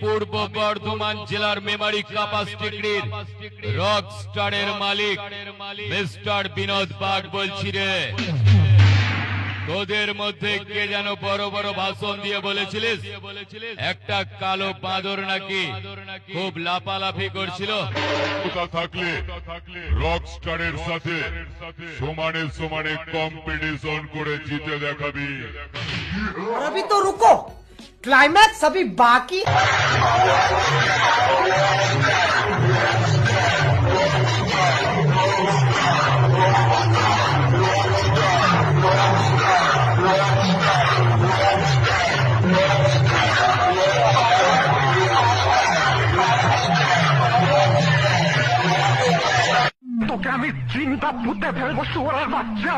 পূর্ব বর্ধমান জেলার মেমারি কাপাস টিকড়ির রক স্টারের মালিক মিস্টার বিনোদ বাগ বলছি রে। তোদের মধ্যে কে যেন বড় বড় ভাষণ দিয়ে বলেছিলিস? একটা কালো বাঁদর নাকি খুব লাফালাফি করছিল? থাকলে রক স্টারের সাথে সমানে সমানে কম্পিটিশন করে জিতে দেখাবি। তো রুকো। क्लाइमैक्स अभी बाकी তোকে আমি চিন্তা পুঁতে ফেলবো শুয়ারের বাচ্চা